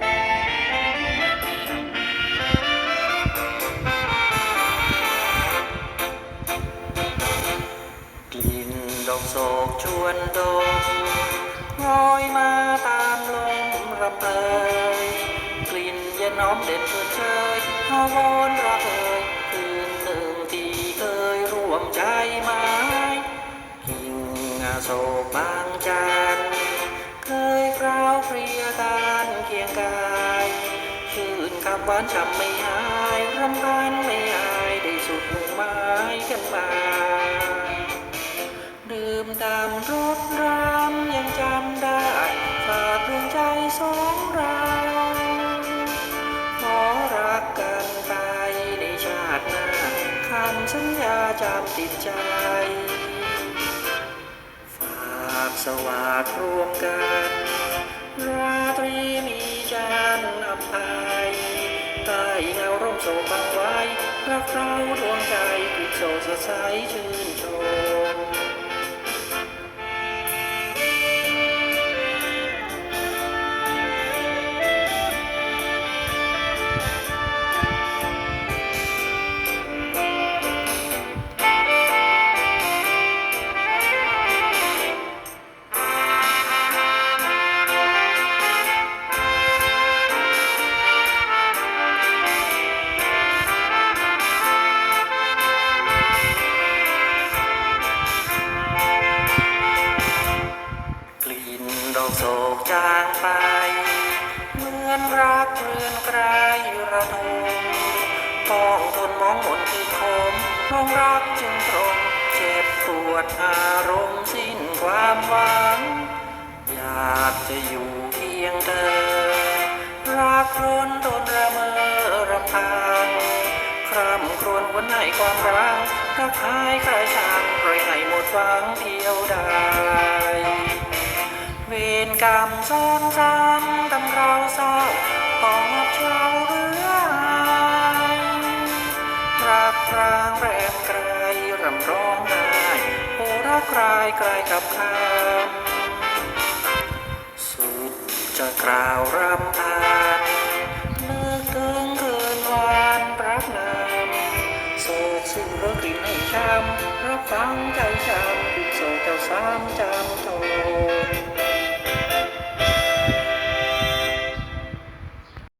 กลิ่นดอกโศกชวนดมงอยมาตามลมระเพยกลิ่นเย็นน้อมเด็ดเชิดเชยฮาวอนระเอยคืนหนึ่งที่เคยร่วมใจไม้กิ่งอาโศกบางจันท หวานช้ำไม่หายรำพันไม่อายได้สุดมุ่งหมายกันมาดื่มตามรถรำยังจำได้ฝากเรื่องใจสองเราขอรักกันไปในชาติหน้าคำสัญญาจำติดใจฝากสวาดรวมกัน ราตรีมีจันทร์อภัย ใต้เงาร่มโศกบางไว้รักเราดวงใจผิดโศกสดใสชื่น โศกจางไป เหมือนรักเรือนไกลระทมต้องทนมองมนคือคมน้องรักจึงตรงเจ็บปวดอารมณ์สิ้นความหวัง อยากจะอยู่เคียงเธอ รักร้นทนระเมอรำพังคร่ำครวญวันไหนความรักรักหายใครช่างปล่อยให้หมดหวังเที่ยวได้เวร กรรมซ้อนซ้ำทำเราเศร้าปอบเช้าเรือยรักรางแรงไกลรำร้องไห้โอรักใครใกลกับคำสุดจะกล่าวรำพันเลิกถึงคืนวานรักนำโศกซึ่งรกลิ่นให้ช้ำรับฟังใจช้ำโศกเจ้าซ้ำจำทน